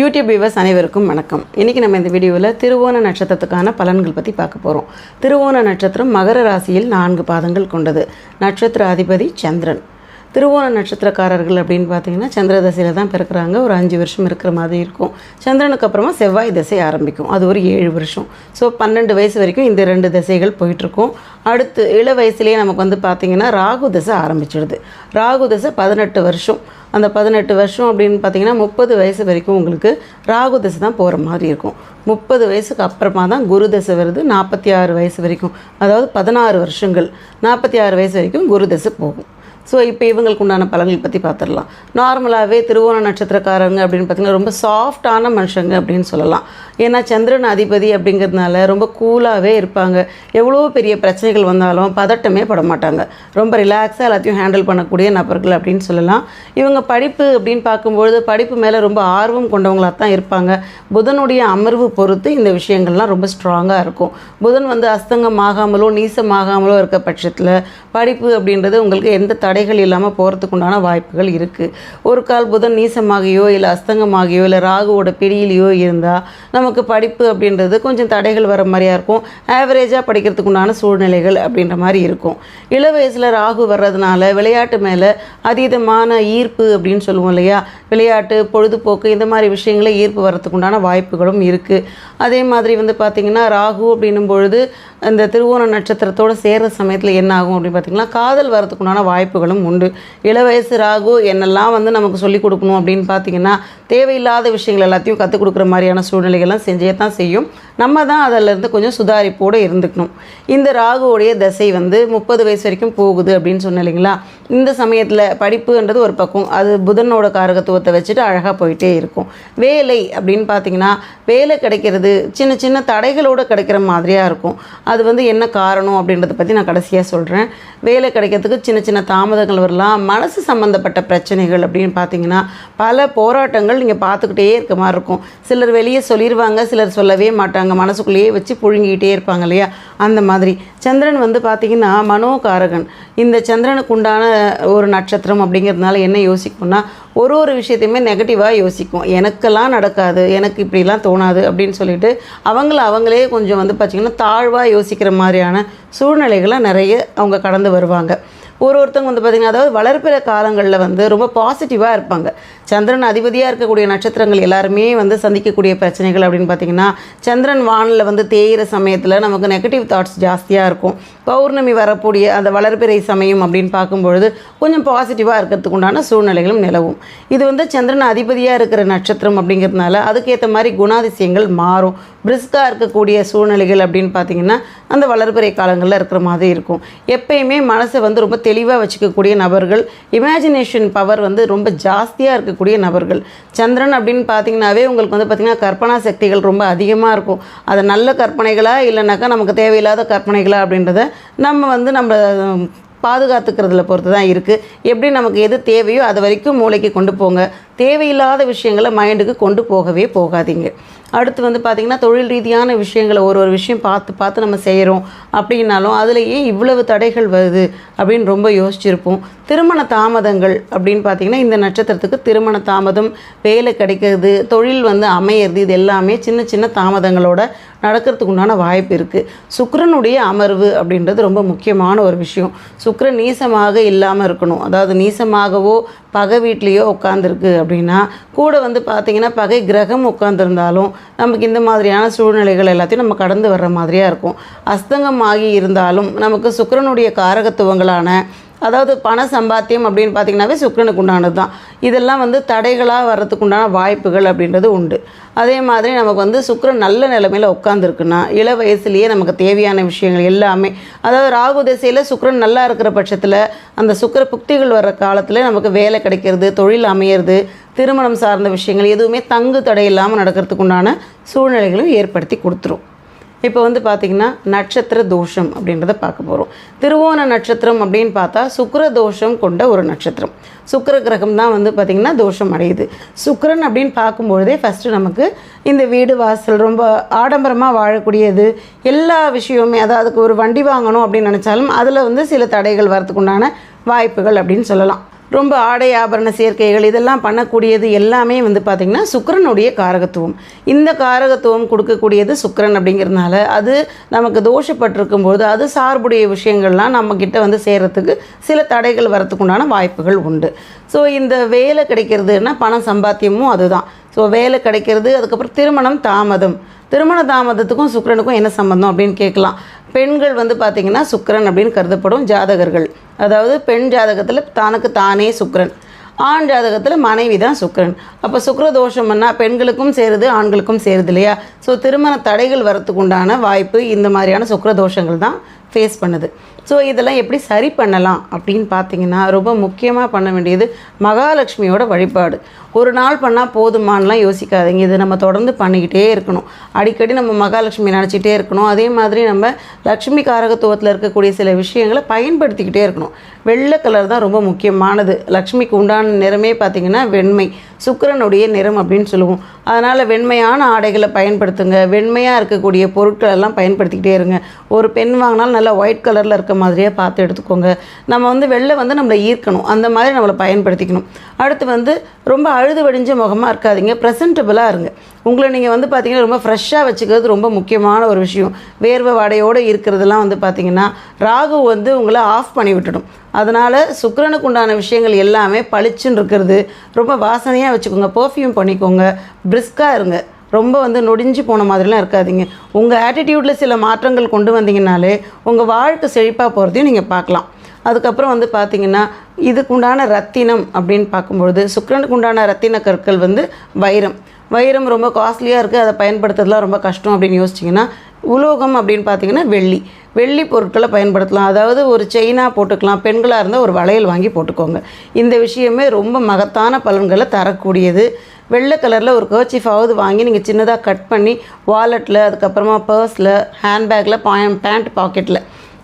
YouTube viewers அனைவருக்கும் வணக்கம். இன்றைக்கி நம்ம இந்த வீடியோவில் திருவோண நட்சத்திரத்துக்கான பலன்கள் பற்றி பார்க்க போகிறோம் திருவோண நட்சத்திரம் மகர ராசியில் நான்கு பாதங்கள் கொண்டது. நட்சத்திர அதிபதி சந்திரன். திருவோண நட்சத்திரக்காரர்கள் அப்படின்னு பார்த்தீங்கன்னா சந்திர தசையில் தான் பிறக்கிறாங்க. ஒரு அஞ்சு வருஷம் இருக்கிற மாதிரி இருக்கும். சந்திரனுக்கு அப்புறமா செவ்வாய் தசை ஆரம்பிக்கும். அது ஒரு ஏழு வருஷம். ஸோ பன்னெண்டு வயசு வரைக்கும் இந்த ரெண்டு தசைகள் போயிட்டுருக்கும். அடுத்து இள வயசுலேயே நமக்கு வந்து பார்த்திங்கன்னா ராகு தசை ஆரம்பிச்சிடுது. ராகு தசை பதினெட்டு வருஷம். அந்த பதினெட்டு வருஷம் அப்படின்னு பார்த்தீங்கன்னா முப்பது வயசு வரைக்கும் உங்களுக்கு ராகு தசை தான் போகிற மாதிரி இருக்கும். முப்பது வயசுக்கு அப்புறமா தான் குரு தசை வருது. நாற்பத்தி ஆறு வயசு வரைக்கும். அதாவது பதினாறு வருஷங்கள். நாற்பத்தி ஆறு வயசு வரைக்கும் குரு தசை போகும். ஸோ இப்போ இவங்களுக்கு உண்டான பலன்கள் பற்றி பார்த்துடலாம் நார்மலாகவே திருவோண நட்சத்திரக்காரங்க அப்படின்னு பார்த்தீங்கன்னா ரொம்ப சாஃப்டான மனுஷங்க அப்படின்னு சொல்லலாம். ஏன்னா சந்திரன் அதிபதி அப்படிங்கிறதுனால ரொம்ப கூலாகவே இருப்பாங்க. எவ்வளோ பெரிய பிரச்சனைகள் வந்தாலும் பதட்டமே பட மாட்டாங்க. ரொம்ப ரிலாக்ஸாக எல்லாத்தையும் ஹேண்டில் பண்ணக்கூடிய நபர்கள் அப்படின்னு சொல்லலாம். இவங்க படிப்பு அப்படின்னு பார்க்கும்பொழுது படிப்பு மேலே ரொம்ப ஆர்வம் கொண்டவங்களாக தான் இருப்பாங்க. புதனுடைய அமர்வு பொறுத்து இந்த விஷயங்கள்லாம் ரொம்ப ஸ்ட்ராங்காக இருக்கும். புதன் வந்து அஸ்தங்கம் ஆகாமலோ நீசமாகாமலோ இருக்க பட்சத்தில் படிப்பு அப்படின்றது உங்களுக்கு எந்த தடை தடைகள் இல்லாமல் போகிறதுக்கு உண்டான வாய்ப்புகள் இருக்குது ஒரு கால் புதன் நீசமாகியோ இல்லை அஸ்தங்கமாகியோ இல்லை ராகுவோட பிடியிலையோ இருந்தால் நமக்கு படிப்பு அப்படின்றது கொஞ்சம் தடைகள் வர மாதிரியா இருக்கும். ஆவரேஜாக படிக்கிறதுக்கு உண்டான சூழ்நிலைகள் அப்படின்ற மாதிரி இருக்கும். இள வயசில் ராகு வர்றதுனால விளையாட்டு மேலே அதீதமான ஈர்ப்பு அப்படின்னு சொல்லுவோம் இல்லையா? விளையாட்டு பொழுதுபோக்கு இந்த மாதிரி விஷயங்களை ஈர்ப்பு வர்றதுக்கு உண்டான வாய்ப்புகளும் இருக்குது அதே மாதிரி வந்து பார்த்திங்கன்னா ராகு அப்படின்னும் பொழுது இந்த திருவோண நட்சத்திரத்தோடு சேர்கிற சமயத்தில் என்ன ஆகும் அப்படின்னு பார்த்திங்கன்னா காதல் வரதுக்கு வாய்ப்புகளும் உண்டு. இள வயசு ராகு என்னெல்லாம் வந்து நமக்கு சொல்லிக் கொடுக்கணும் அப்படின்னு பார்த்தீங்கன்னா தேவையில்லாத விஷயங்கள் எல்லாத்தையும் கற்றுக் கொடுக்குற மாதிரியான சூழ்நிலைகள்லாம் செஞ்சே தான் செய்யும். நம்ம தான் அதிலேருந்து கொஞ்சம் சுதாரிப்போடு இருந்துக்கணும். இந்த ராகுவோடைய தசை வந்து முப்பது வயசு வரைக்கும் போகுது அப்படின்னு சொன்னேன் இல்லைங்களா? இந்த சமயத்தில் படிப்புன்றது ஒரு பக்கம். அது புதனோட காரகத்துவத்தை வச்சுட்டு அழகாக போயிட்டே இருக்கும். வேலை அப்படின்னு பார்த்தீங்கன்னா வேலை கிடைக்கிறது சின்ன சின்ன தடைகளோடு கிடைக்கிற மாதிரியாக இருக்கும். அது வந்து என்ன காரணம் அப்படின்றத பற்றி நான் கடைசியாக சொல்கிறேன் வேலை கிடைக்கிறதுக்கு சின்ன சின்ன தாமதங்கள் வரலாம். மனசு சம்மந்தப்பட்ட பிரச்சனைகள் அப்படின்னு பார்த்தீங்கன்னா பல போராட்டங்கள் நீங்கள் பார்த்துக்கிட்டே இருக்க மாதிரி இருக்கும். சிலர் வெளியே சொல்லிடுவாங்க சிலர் சொல்லவே மாட்டாங்க. மனசுக்குள்ளேயே வச்சு புழுங்கிக்கிட்டே இருப்பாங்க இல்லையா? அந்த மாதிரி. சந்திரன் வந்து பார்த்திங்கன்னா மனோகாரகன். இந்த சந்திரனுக்கு உண்டான ஒரு நட்சத்திரம் அப்படிங்கிறதுனால என்ன யோசிக்கும்னா ஒரு ஒரு விஷயத்தையுமே நெகட்டிவாக யோசிக்கும். எனக்கெல்லாம் நடக்காது எனக்கு இப்படிலாம் தோணாது அப்படின்னு சொல்லிட்டு அவங்கள அவங்களே கொஞ்சம் வந்து பார்த்திங்கன்னா தாழ்வாக யோசிக்கிற மாதிரியான சூழ்நிலைகளை நிறைய அவங்க கடந்து வருவாங்க. ஒரு ஒருத்தவங்க வந்து பார்த்திங்கன்னா அதாவது வளர்ப்பிற காலங்களில் வந்து ரொம்ப பாசிட்டிவாக இருப்பாங்க. சந்திரன் அதிபதியாக இருக்கக்கூடிய நட்சத்திரங்கள் எல்லாருமே வந்து சந்திக்கக்கூடிய பிரச்சனைகள் அப்படின்னு பார்த்திங்கன்னா சந்திரன் வானில் வந்து தேயிற சமயத்தில் நமக்கு நெகட்டிவ் தாட்ஸ் ஜாஸ்தியாக இருக்கும். பௌர்ணமி வரக்கூடிய அந்த வளர்பிறை சமயம் அப்படின்னு பார்க்கும்பொழுது கொஞ்சம் பாசிட்டிவாக இருக்கிறதுக்கு உண்டான சூழ்நிலைகளும் நிலவும். இது வந்து சந்திரன் அதிபதியாக இருக்கிற நட்சத்திரம் அப்படிங்கிறதுனால அதுக்கேற்ற மாதிரி குணாதிசயங்கள் மாறும். பிரிஸ்காக இருக்கக்கூடிய சூழ்நிலைகள் அப்படின்னு பார்த்திங்கன்னா அந்த வளர்பிறை காலங்களில் இருக்கிற மாதிரி இருக்கும். எப்பயுமே மனசை வந்து ரொம்ப தெளிவாக வச்சுக்கக்கூடிய நபர்கள் இமேஜினேஷன் பவர் வந்து ரொம்ப ஜாஸ்தியாக இருக்கக்கூடிய நபர்கள். சந்திரன் அப்படின்னு பார்த்தீங்கன்னாவே உங்களுக்கு வந்து பார்த்திங்கன்னா கற்பனா சக்திகள் ரொம்ப அதிகமாக இருக்கும். அது நல்ல கற்பனைகளா இல்லைனாக்கா நமக்கு தேவையில்லாத கற்பனைகளா அப்படின்றத நம்ம வந்து நம்ம பாதுகாத்துக்கிறதுல பொறுத்து தான் இருக்குது எப்படி நமக்கு எது தேவையோ அது வரைக்கும் மூளைக்கு கொண்டு போங்க. தேவையில்லாத விஷயங்களை மைண்டுக்கு கொண்டு போகவே போகாதீங்க. அடுத்து வந்து பார்த்திங்கன்னா தொழில் ரீதியான விஷயங்களை ஒரு ஒரு விஷயம் பார்த்து பார்த்து நம்ம செய்கிறோம் அப்படின்னாலும் அதில் ஏன் இவ்வளவு தடைகள் வருது அப்படின்னு ரொம்ப யோசிச்சிருப்போம். திருமண தாமதங்கள் அப்படின்னு பார்த்திங்கன்னா இந்த நட்சத்திரத்துக்கு திருமண தாமதம் வேலை கிடைக்கிறது தொழில் வந்து அமையிறது இது எல்லாமே சின்ன சின்ன தாமதங்களோட நடக்கிறதுக்கு உண்டான வாய்ப்பு இருக்குது சுக்கரனுடைய அமர்வு அப்படின்றது ரொம்ப முக்கியமான ஒரு விஷயம். சுக்கரன் நீசமாக இல்லாமல் இருக்கணும். அதாவது நீசமாகவோ பகை வீட்லேயோ உட்காந்துருக்கு அப்படின்னா கூட வந்து பார்த்திங்கன்னா பகை கிரகம் உட்காந்துருந்தாலும் நமக்கு இந்த மாதிரியான சூழ்நிலைகள் எல்லாத்தையும் நம்ம கடந்து வர்ற மாதிரியாக இருக்கும். அஸ்தங்கம் ஆகி இருந்தாலும் நமக்கு சுக்கிரனுடைய காரகத்துவங்களான அதாவது பண சம்பாத்தியம் அப்படின்னு பார்த்தீங்கன்னாவே சுக்கரனுக்கு உண்டானது தான். இதெல்லாம் வந்து தடைகளாக வர்றதுக்கு உண்டான வாய்ப்புகள் அப்படின்றது உண்டு. அதே மாதிரி நமக்கு வந்து சுக்கரன் நல்ல நிலைமையில் உட்காந்துருக்குன்னா இள வயசுலேயே நமக்கு தேவையான விஷயங்கள் எல்லாமே அதாவது ராகு திசையில் சுக்கரன் நல்லா இருக்கிற பட்சத்தில் அந்த சுக்கர புக்திகள் வர்ற காலத்தில் நமக்கு வேலை கிடைக்கிறது தொழில் அமையிறது திருமணம் சார்ந்த விஷயங்கள் எதுவுமே தங்கு தடை இல்லாமல் நடக்கிறதுக்கு உண்டான சூழ்நிலைகளும் ஏற்படுத்தி கொடுத்துரும். இப்போ வந்து பார்த்திங்கன்னா நட்சத்திர தோஷம் அப்படின்றத பார்க்க போகிறோம் திருவோண நட்சத்திரம் அப்படின்னு பார்த்தா சுக்கர தோஷம் கொண்ட ஒரு நட்சத்திரம். சுக்கர கிரகம் தான் வந்து பார்த்திங்கன்னா தோஷம் அடையுது. சுக்கரன் அப்படின்னு பார்க்கும்பொழுதே ஃபஸ்ட்டு நமக்கு இந்த வீடு வாசல் ரொம்ப ஆடம்பரமாக வாழக்கூடியது எல்லா விஷயமுமே அதாவது ஒரு வண்டி வாங்கணும் அப்படின்னு நினச்சாலும் அதில் வந்து சில தடைகள் வரதுக்கு உண்டான வாய்ப்புகள் அப்படின்னு சொல்லலாம். ரொம்ப ஆடை ஆபரண சேர்க்கைகள் இதெல்லாம் பண்ணக்கூடியது எல்லாமே வந்து பார்த்திங்கன்னா சுக்கரனுடைய காரகத்துவம். இந்த காரகத்துவம் கொடுக்கக்கூடியது சுக்கரன் அப்படிங்கிறதுனால அது நமக்கு தோஷப்பட்டிருக்கும் போது அது சார்புடைய விஷயங்கள்லாம் நம்மக்கிட்ட வந்து சேர்கிறதுக்கு சில தடைகள் வரத்துக்குண்டான வாய்ப்புகள் உண்டு. ஸோ இந்த வேலை கிடைக்கிறதுனா பணம் சம்பாத்தியமும் அதுதான். ஸோ வேலை கிடைக்கிறது அதுக்கப்புறம் திருமணம் தாமதம். திருமண தாமதத்துக்கும் சுக்கரனுக்கும் என்ன சம்மந்தம் அப்படின்னு கேட்கலாம். பெண்கள் வந்து பார்த்திங்கன்னா சுக்கரன் அப்படின்னு கருதப்படும் ஜாதகர்கள். அதாவது பெண் ஜாதகத்தில் தனக்கு தானே சுக்கரன். ஆண் ஜாதகத்தில் மனைவி தான் சுக்கரன். அப்போ சுக்கிர தோஷம்னா பெண்களுக்கும் சேருது ஆண்களுக்கும் சேருது இல்லையா? ஸோ திருமண தடைகள் வரத்துக்கு உண்டான வாய்ப்பு இந்த மாதிரியான சுக்கிர தோஷங்கள் தான். ஃபேஸ் பண்ணுது. ஸோ இதெல்லாம் எப்படி சரி பண்ணலாம் அப்படின்னு பார்த்தீங்கன்னா ரொம்ப முக்கியமாக பண்ண வேண்டியது மகாலட்சுமியோட வழிபாடு. ஒரு நாள் பண்ணால் போதுமானலாம் யோசிக்காதீங்க. இது நம்ம தொடர்ந்து பண்ணிக்கிட்டே இருக்கணும். அடிக்கடி நம்ம மகாலட்சுமி நினச்சிட்டே இருக்கணும். அதே மாதிரி நம்ம லக்ஷ்மி காரகத்துவத்தில் இருக்கக்கூடிய சில விஷயங்களை பயன்படுத்திக்கிட்டே இருக்கணும். வெள்ளை கலர் தான் ரொம்ப முக்கியமானது. லக்ஷ்மிக்கு உண்டான நிறமே பார்த்திங்கன்னா வெண்மை. சுக்கிரனுடைய நிறம் அப்படின்னு சொல்லுவோம். அதனால் வெண்மையான ஆடைகளை பயன்படுத்துங்க. வெண்மையாக இருக்கக்கூடிய பொருட்கள் எல்லாம் பயன்படுத்திக்கிட்டே இருங்க. ஒரு பெண் வாங்கினாலும் நல்லா ஒயிட் கலரில் இருக்க மாதிரியே பார்த்து எடுத்துக்கோங்க. நம்ம வந்து வெள்ளை வந்து நம்மளை ஈர்க்கணும். அந்த மாதிரி நம்மளை பயன்படுத்திக்கணும். அடுத்து வந்து ரொம்ப அழுது வடிஞ்ச முகமாக இருக்காதீங்க. ப்ரெசன்டபுளாக இருங்க. உங்களை நீங்கள் வந்து பார்த்தீங்கன்னா ரொம்ப ஃப்ரெஷ்ஷாக வச்சுக்கிறது ரொம்ப முக்கியமான ஒரு விஷயம். வேர்வை வாடையோடு இருக்கிறதெல்லாம் வந்து பார்த்தீங்கன்னா ராகு வந்து உங்களை ஆஃப் பண்ணி விட்டுடும். அதனால் சுக்கரனுக்கு உண்டான விஷயங்கள் எல்லாமே பளிச்சுன்னு இருக்கிறது. ரொம்ப வாசனையாக வச்சுக்கோங்க. பர்ஃப்யூம் பண்ணிக்கோங்க. பிரிஸ்காக இருங்க. ரொம்ப வந்து நொடிஞ்சு போன மாதிரிலாம் இருக்காதீங்க. உங்கள் ஆட்டிடியூட்டில் சில மாற்றங்கள் கொண்டு வந்தீங்கனாலே உங்கள் வாழ்க்கை செழிப்பாக போகிறதையும் நீங்கள் பார்க்கலாம். அதுக்கப்புறம் வந்து பார்த்தீங்கன்னா இதுக்குண்டான ரத்தினம் அப்படின்னு பார்க்கும்பொழுது சுக்கிரனுக்கு உண்டான ரத்தின கற்கள் வந்து வைரம். வைரம் ரொம்ப காஸ்ட்லியாக இருக்குது அதை பயன்படுத்துறதுலாம் ரொம்ப கஷ்டம் அப்படின்னு யோசிச்சிங்கன்னா உலோகம் அப்படின்னு பார்த்தீங்கன்னா வெள்ளி. வெள்ளி பொருட்களை பயன்படுத்தலாம். அதாவது ஒரு செயினாக போட்டுக்கலாம். பெண்களாக இருந்தால் ஒரு வளையல் வாங்கி போட்டுக்கோங்க. இந்த விஷயமே ரொம்ப மகத்தான பலன்களை தரக்கூடியது. வெள்ளை கலரில் ஒரு கர்ச்சிஃபாவது வாங்கி நீங்கள் சின்னதாக கட் பண்ணி வாலெட்டில் அதுக்கப்புறமா பர்ஸில் ஹேண்ட்பேக்கில் பாயம் பேண்ட் பாக்கெட்டில்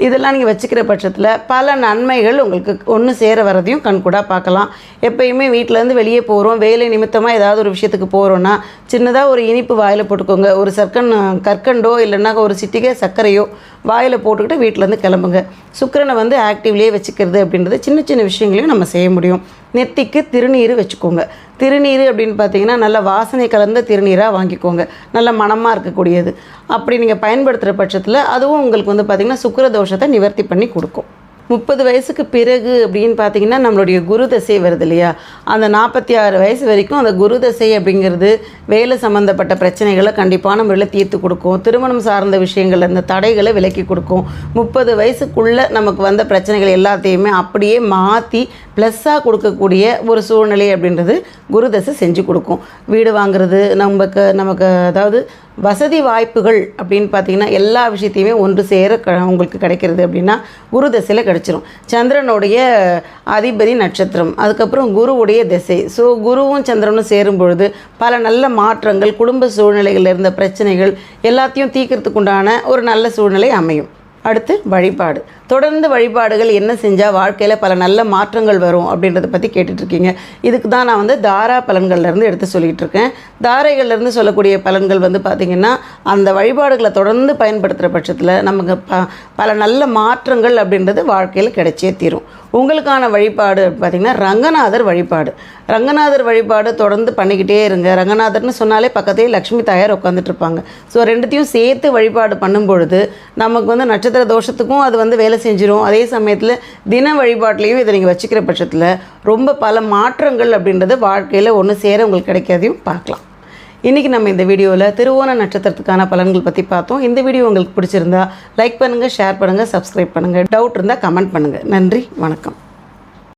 இதெல்லாம் நீங்கள் வச்சுக்கிற பட்சத்தில் பல நன்மைகள் உங்களுக்கு ஒன்று சேர வரதையும் கண்கூடாக பார்க்கலாம். எப்பயுமே வீட்டிலேருந்து வெளியே போகிறோம் வேலை நிமித்தமாக ஏதாவது ஒரு விஷயத்துக்கு போகிறோன்னா சின்னதாக ஒரு இனிப்பு வாயில் போட்டுக்கோங்க. ஒரு சர்க்கன் கற்கண்டோ இல்லைன்னா ஒரு சிட்டிகை சர்க்கரையோ வாயில் போட்டுக்கிட்டு வீட்டிலேருந்து கிளம்புங்க. சுக்கிரனை வந்து ஆக்டிவ்லேயே வச்சுக்கிறது அப்படின்றது சின்ன சின்ன விஷயங்களையும் நம்ம செய்ய முடியும். நெத்திக்கு திருநீர் வச்சுக்கோங்க. திருநீர் அப்படின்னு பார்த்தீங்கன்னா நல்ல வாசனை கலந்த திருநீராக வாங்கிக்கோங்க. நல்ல மணமாக இருக்கக்கூடியது. அப்படி நீங்கள் பயன்படுத்துகிற பட்சத்தில் அதுவும் உங்களுக்கு வந்து பார்த்திங்கன்னா சுக்கிர தோஷத்தை நிவர்த்தி பண்ணி கொடுக்கும். முப்பது வயசுக்கு பிறகு அப்படின்னு பார்த்தீங்கன்னா நம்மளுடைய குரு தசை வருது இல்லையா? அந்த நாற்பத்தி ஆறு வயசு வரைக்கும் அந்த குரு தசை அப்படிங்கிறது வேலை சம்மந்தப்பட்ட பிரச்சனைகளை கண்டிப்பான முறையில் தீர்த்து கொடுக்கும். திருமணம் சார்ந்த விஷயங்கள் அந்த தடைகளை விலக்கி கொடுக்கும். முப்பது வயசுக்குள்ளே நமக்கு வந்த பிரச்சனைகள் எல்லாத்தையுமே அப்படியே மாற்றி ப்ளஸ்ஸாக கொடுக்கக்கூடிய ஒரு சூழ்நிலை அப்படின்றது குரு தசை செஞ்சு கொடுக்கும். வீடு வாங்குறது நமக்கு நமக்கு அதாவது வசதி வாய்ப்புகள் அப்படின்னு பார்த்தீங்கன்னா எல்லா விஷயத்தையுமே ஒன்று சேர க உங்களுக்கு கிடைக்கிறது அப்படின்னா குரு தசையில் கிடச்சிரும். சந்திரனுடைய அதிபதி நட்சத்திரம். அதுக்கப்புறம் குருவுடைய திசை. ஸோ குருவும் சந்திரனும் சேரும் பொழுது பல நல்ல மாற்றங்கள் குடும்ப சூழ்நிலைகளில் இருந்த பிரச்சனைகள் எல்லாத்தையும் தீக்கிறதுக்குண்டான ஒரு நல்ல சூழ்நிலை அமையும். அடுத்து வழிபாடு. தொடர்ந்து வழிபாடுகள் என்ன செஞ்சால் வாழ்க்கையில் பல நல்ல மாற்றங்கள் வரும் அப்படின்றத பற்றி கேட்டுட்ருக்கீங்க. இதுக்கு தான் நான் வந்து தாரா பலன்கள்லேருந்து எடுத்து சொல்லிகிட்டு இருக்கேன் தாரைகள்லேருந்து சொல்லக்கூடிய பலன்கள் வந்து பார்த்திங்கன்னா அந்த வழிபாடுகளை தொடர்ந்து பயன்படுத்துகிற பட்சத்தில் நமக்கு ப பல நல்ல மாற்றங்கள் அப்படின்றது வாழ்க்கையில் கிடைச்சே தீரும். உங்களுக்கான வழிபாடு பார்த்திங்கன்னா ரங்கநாதர் வழிபாடு. ரங்கநாதர் வழிபாடு தொடர்ந்து பண்ணிக்கிட்டே இருங்க. ரங்கநாதர்னு சொன்னாலே பக்கத்தே லக்ஷ்மி தாயார் உட்காந்துட்டு இருப்பாங்க ஸோ ரெண்டுத்தையும் சேர்த்து வழிபாடு பண்ணும்பொழுது நமக்கு வந்து நட்சத்திர தோஷத்துக்கும் அது வந்து வேலை செஞ்சிடும் அதே சமயத்தில் தின வழிபாட்டிலையும் இதை நீங்கள் வச்சுக்கிற பட்சத்தில் ரொம்ப பல மாற்றங்கள் அப்படின்றது வாழ்க்கையில் ஒன்று சேர உங்களுக்கு கிடைக்காதையும் பார்க்கலாம். இன்றைக்கி நம்ம இந்த வீடியோவில் திருவோண நட்சத்திரத்துக்கான பலன்கள் பற்றி பார்த்தோம். இந்த வீடியோ உங்களுக்கு பிடிச்சிருந்தா லைக் பண்ணுங்கள் ஷேர் பண்ணுங்கள் சப்ஸ்கிரைப் பண்ணுங்கள் டவுட் இருந்தால் கமெண்ட் பண்ணுங்கள் நன்றி வணக்கம்.